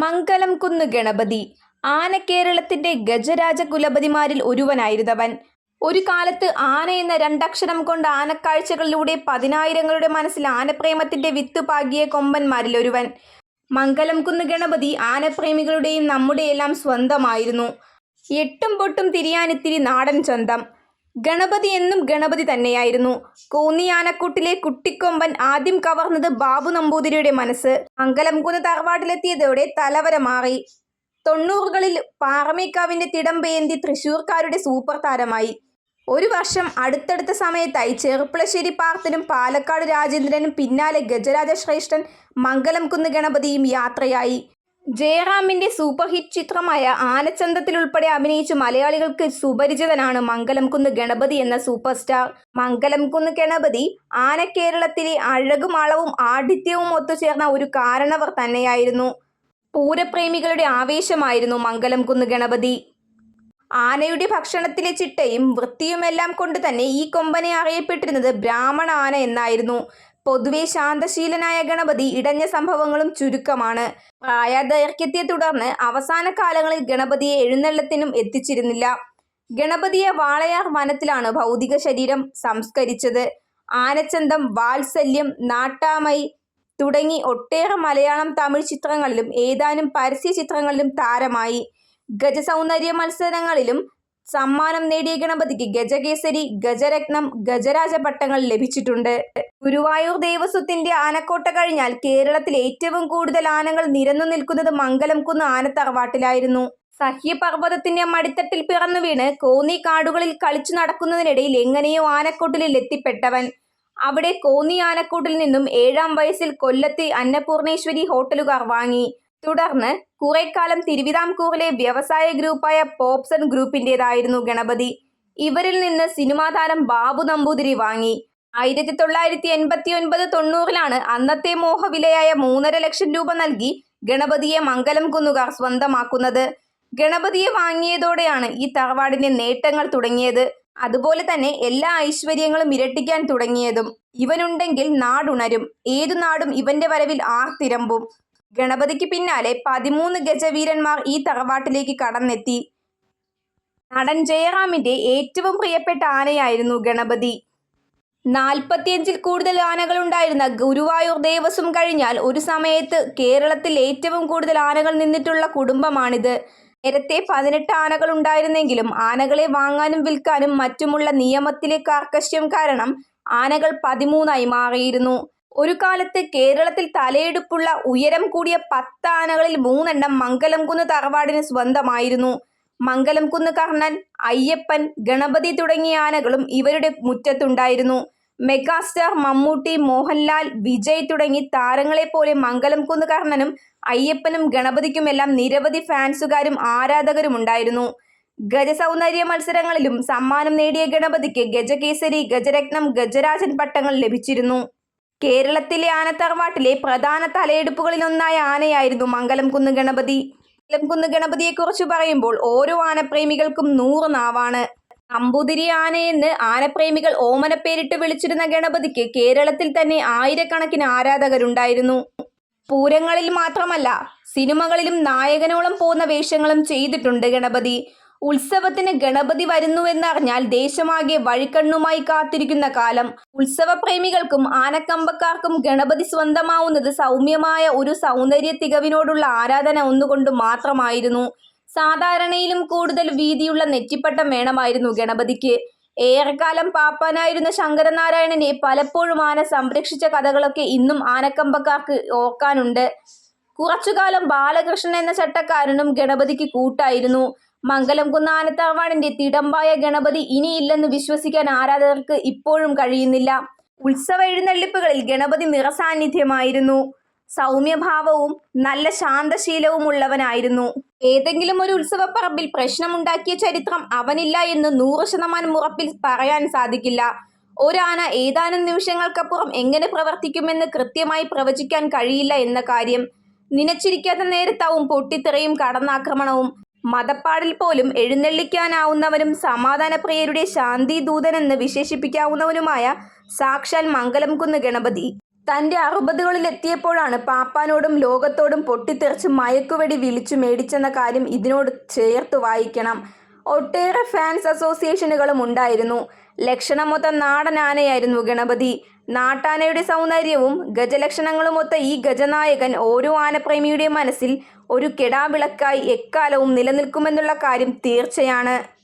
മംഗലം കുന്ന് ഗണപതി. ആന കേരളത്തിന്റെ ഗജരാജ കുലപതിമാരിൽ ഒരുവനായിരുന്നവൻ. ഒരു കാലത്ത് ആന എന്ന രണ്ടക്ഷരം കൊണ്ട് ആനക്കാഴ്ചകളിലൂടെ പതിനായിരങ്ങളുടെ മനസ്സിൽ ആനപ്രേമത്തിന്റെ വിത്ത് പാകിയ കൊമ്പന്മാരിൽ ഒരുവൻ. മംഗലം കുന്ന് ഗണപതി ആനപ്രേമികളുടെയും നമ്മുടെയെല്ലാം സ്വന്തമായിരുന്നു. എട്ടും പൊട്ടും തിരിയാനിത്തിരി നാടൻ ചന്തം. ഗണപതി എന്നും ഗണപതി തന്നെയായിരുന്നു. കോന്നി ആനക്കൂട്ടിലെ കുട്ടിക്കൊമ്പൻ ആദ്യം കവർന്നത് ബാബു നമ്പൂതിരിയുടെ മനസ്സ്. മംഗലംകുന്ന് തറവാട്ടിലെത്തിയതോടെ തലവര മാറി. തൊണ്ണൂറുകളിൽ പാറമേക്കാവിന്റെ തിടമ്പേന്തി തൃശൂർക്കാരുടെ സൂപ്പർ താരമായി. ഒരു വർഷം അടുത്തടുത്ത സമയത്തായി ചെറുപ്പളശ്ശേരി പാർത്തനും പാലക്കാട് രാജേന്ദ്രനും പിന്നാലെ ഗജരാജ ശ്രേഷ്ഠൻ മംഗലം കുന്ന് ഗണപതിയും യാത്രയായി. ജയറാമിന്റെ സൂപ്പർ ഹിറ്റ് ചിത്രമായ ആനച്ചന്തത്തിൽ ഉൾപ്പെടെ അഭിനയിച്ച് മലയാളികൾക്ക് സുപരിചിതനാണ് മംഗലംകുന്ന് ഗണപതി എന്ന സൂപ്പർ സ്റ്റാർ മംഗലം കുന്ന് ഗണപതി ആനക്കേരളത്തിലെ അഴകും അളവും ആഠിത്യവും ഒത്തുചേർന്ന ഒരു കാരണവർ തന്നെയായിരുന്നു. പൂരപ്രേമികളുടെ ആവേശമായിരുന്നു മംഗലംകുന്ന് ഗണപതി. ആനയുടെ ഭക്ഷണത്തിലെ ചിട്ടയും വൃത്തിയുമെല്ലാം കൊണ്ട് തന്നെ ഈ കൊമ്പനെ അറിയപ്പെട്ടിരുന്നത് ബ്രാഹ്മണ ആന എന്നായിരുന്നു. പൊതുവെ ശാന്തശീലനായ ഗണപതി ഇടഞ്ഞ സംഭവങ്ങളും ചുരുക്കമാണ്. പ്രായദൈർഘ്യത്തെ തുടർന്ന് അവസാന കാലങ്ങളിൽ ഗണപതിയെ എഴുന്നള്ളത്തിനും എത്തിച്ചിരുന്നില്ല. ഗണപതിയെ വാളയാർ വനത്തിലാണ് ഭൗതിക ശരീരം സംസ്കരിച്ചത്. ആനച്ചന്തം വാത്സല്യം നാട്ടാമൈ തുടങ്ങി ഒട്ടേറെ മലയാളം തമിഴ് ചിത്രങ്ങളിലും ഏതാനും പരസ്യ ചിത്രങ്ങളിലും താരമായി. ഗജസൗന്ദര്യ മത്സരങ്ങളിലും സമ്മാനം നേടിയ ഗണപതിക്ക് ഗജകേസരി ഗജരത്നം ഗജരാജ പട്ടങ്ങൾ ലഭിച്ചിട്ടുണ്ട്. ഗുരുവായൂർ ദേവസ്വത്തിന്റെ ആനക്കോട്ട കഴിഞ്ഞാൽ കേരളത്തിൽ ഏറ്റവും കൂടുതൽ ആനകൾ നിരന്നു നിൽക്കുന്നത് മംഗലംകുന്ന് ആനത്തറവാട്ടിലായിരുന്നു. സഹ്യപർവതത്തിന്റെ മടിത്തട്ടിൽ പിറന്നു വീണ് കോന്നി കാടുകളിൽ കളിച്ചു നടക്കുന്നതിനിടയിൽ എങ്ങനെയോ ആനക്കൂട്ടിലിൽ എത്തിപ്പെട്ടവൻ. അവിടെ കോന്നി ആനക്കൂട്ടിൽ നിന്നും ഏഴാം വയസ്സിൽ കൊല്ലത്തെ അന്നപൂർണേശ്വരി ഹോട്ടലുകാർ വാങ്ങി. തുടർന്ന് കുറേക്കാലം തിരുവിതാംകൂറിലെ വ്യവസായ ഗ്രൂപ്പായ പോപ്സൺ ഗ്രൂപ്പിന്റേതായിരുന്നു ഗണപതി. ഇവരിൽ നിന്ന് സിനിമാ താരം ബാബു നമ്പൂതിരി വാങ്ങി. ആയിരത്തി തൊള്ളായിരത്തി എൺപത്തി ഒൻപത് തൊണ്ണൂറിലാണ് അന്നത്തെ മോഹവിലയായ മൂന്നര ലക്ഷം രൂപ നൽകി ഗണപതിയെ മംഗലം കുന്നുകാർ സ്വന്തമാക്കുന്നത്. ഗണപതിയെ വാങ്ങിയതോടെയാണ് ഈ തറവാടിന്റെ നേട്ടങ്ങൾ തുടങ്ങിയത്. അതുപോലെ തന്നെ എല്ലാ ഐശ്വര്യങ്ങളും ഇരട്ടിക്കാൻ തുടങ്ങിയതും. ഇവനുണ്ടെങ്കിൽ നാടുണരും. ഏതു നാടും ഇവന്റെ വരവിൽ ആർത്തിരമ്പും. ഗണപതിക്ക് പിന്നാലെ പതിമൂന്ന് ഗജവീരന്മാർ ഈ തറവാട്ടിലേക്ക് കടന്നെത്തി. നടൻ ജയറാമിന്റെ ഏറ്റവും പ്രിയപ്പെട്ട ആനയായിരുന്നു ഗണപതി. നാൽപ്പത്തിയഞ്ചിൽ കൂടുതൽ ആനകൾ ഉണ്ടായിരുന്ന ഗുരുവായൂർ ദേവസ്വം കഴിഞ്ഞാൽ ഒരു സമയത്ത് കേരളത്തിൽ ഏറ്റവും കൂടുതൽ ആനകൾ നിന്നിട്ടുള്ള കുടുംബമാണിത്. നേരത്തെ പതിനെട്ട് ആനകൾ ഉണ്ടായിരുന്നെങ്കിലും ആനകളെ വാങ്ങാനും വിൽക്കാനും മറ്റുമുള്ള നിയമത്തിലെ കാർക്കശ്യം കാരണം ആനകൾ പതിമൂന്നായി മാറിയിരുന്നു. ഒരു കാലത്ത് കേരളത്തിൽ തലയെടുപ്പുള്ള ഉയരം കൂടിയ പത്ത് ആനകളിൽ മൂന്നെണ്ണം മംഗലംകുന്ന് തറവാടിന് സ്വന്തമായിരുന്നു. മംഗലംകുന്ന് കർണൻ അയ്യപ്പൻ ഗണപതി തുടങ്ങിയ ആനകളും ഇവരുടെ മുറ്റത്തുണ്ടായിരുന്നു. മെഗാസ്റ്റാർ മമ്മൂട്ടി മോഹൻലാൽ വിജയ് തുടങ്ങി താരങ്ങളെ താരങ്ങളെപ്പോലെ മംഗലംകുന്ന് കർണനും അയ്യപ്പനും ഗണപതിക്കുമെല്ലാം നിരവധി ഫാൻസുകാരും ആരാധകരും ഉണ്ടായിരുന്നു. ഗജസൗന്ദര്യ മത്സരങ്ങളിലും സമ്മാനം നേടിയ ഗണപതിക്ക് ഗജകേസരി ഗജരത്നം ഗജരാജൻ പട്ടങ്ങൾ ലഭിച്ചിരുന്നു. കേരളത്തിലെ ആനത്തറവാട്ടിലെ പ്രധാന തലയെടുപ്പുകളിലൊന്നായ ആനയായിരുന്നു മംഗലം കുന്ന് ഗണപതി. മംഗലം കുന്ന് ഗണപതിയെക്കുറിച്ച് പറയുമ്പോൾ ഓരോ ആനപ്രേമികൾക്കും നൂറ് നാവാണ്. നമ്പൂതിരി ആനയെന്ന് ആനപ്രേമികൾ ഓമനപ്പേരിട്ട് വിളിച്ചിരുന്ന ഗണപതിക്ക് കേരളത്തിൽ തന്നെ ആയിരക്കണക്കിന് ആരാധകരുണ്ടായിരുന്നു. പൂരങ്ങളിൽ മാത്രമല്ല സിനിമകളിലും നായകനോളം പോകുന്ന വേഷങ്ങളും ചെയ്തിട്ടുണ്ട് ഗണപതി. ഉത്സവത്തിന് ഗണപതി വരുന്നുവെന്നറിഞ്ഞാൽ ദേശമാകെ വഴിക്കണ്ണുമായി കാത്തിരിക്കുന്ന കാലം. ഉത്സവപ്രേമികൾക്കും ആനക്കമ്പക്കാർക്കും ഗണപതി സ്വന്തമാവുന്നത് സൗമ്യമായ ഒരു സൗന്ദര്യ തികവിനോടുള്ള ആരാധന ഒന്നുകൊണ്ട് മാത്രമായിരുന്നു. സാധാരണയിലും കൂടുതൽ വീതിയുള്ള നെറ്റിപ്പട്ടം വേണമായിരുന്നു ഗണപതിക്ക്. ഏറെക്കാലം പാപ്പാനായിരുന്ന ശങ്കരനാരായണനെ പലപ്പോഴും ആന സംരക്ഷിച്ച കഥകളൊക്കെ ഇന്നും ആനക്കമ്പക്കാർക്ക് ഓർക്കാനുണ്ട്. കുറച്ചുകാലം ബാലകൃഷ്ണൻ എന്ന ചട്ടക്കാരനും ഗണപതിക്ക് കൂട്ടായിരുന്നു. മംഗലം കുന്നാനത്താവാണിന്റെ തിടമ്പായ ഗണപതി ഇനിയില്ലെന്ന് വിശ്വസിക്കാൻ ആരാധകർക്ക് ഇപ്പോഴും കഴിയുന്നില്ല. ഉത്സവ എഴുന്നള്ളിപ്പുകളിൽ ഗണപതി നിറസാന്നിധ്യമായിരുന്നു. സൗമ്യഭാവവും നല്ല ശാന്തശീലവും ഉള്ളവനായിരുന്നു ഏതെങ്കിലും ഒരു ഉത്സവപ്പറമ്പിൽ പ്രശ്നമുണ്ടാക്കിയ ചരിത്രം അവനില്ല എന്ന് നൂറ് ശതമാനം ഉറപ്പിൽ പറയാൻ സാധിക്കില്ല. ഒരാന ഏതാനും നിമിഷങ്ങൾക്കപ്പുറം എങ്ങനെ പ്രവർത്തിക്കുമെന്ന് കൃത്യമായി പ്രവചിക്കാൻ കഴിയില്ല എന്ന കാര്യം. നിനച്ചിരിക്കാത്ത നേരത്താവും പൊട്ടിത്തെറിയും കടന്നാക്രമണവും. മതപ്പാടിൽ പോലും എഴുന്നള്ളിക്കാനാവുന്നവനും സമാധാനപ്രിയരുടെ ശാന്തി ദൂതനെന്ന് വിശേഷിപ്പിക്കാവുന്നവനുമായ സാക്ഷാൽ മംഗലം കുന്ന് ഗണപതി തന്റെ അറുപതുകളിലെത്തിയപ്പോഴാണ് പാപ്പാനോടും ലോകത്തോടും പൊട്ടിത്തെറിച്ച് മയക്കുവെടി വിളിച്ചു മേടിച്ചെന്ന കാര്യം ഇതിനോട് ചേർത്ത് വായിക്കണം. ഒട്ടേറെ ഫാൻസ് അസോസിയേഷനുകളും ഉണ്ടായിരുന്നു. ലക്ഷണമൊത്ത നാടനാനയായിരുന്നു ഗണപതി. നാട്ടാനയുടെ സൗന്ദര്യവും ഗജലക്ഷണങ്ങളുമൊത്ത ഈ ഗജനായകൻ ഓരോ ആനപ്രേമിയുടെയും മനസ്സിൽ ഒരു കെടാവിളക്കായി എക്കാലവും നിലനിൽക്കുമെന്നുള്ള കാര്യം തീർച്ചയാണ്.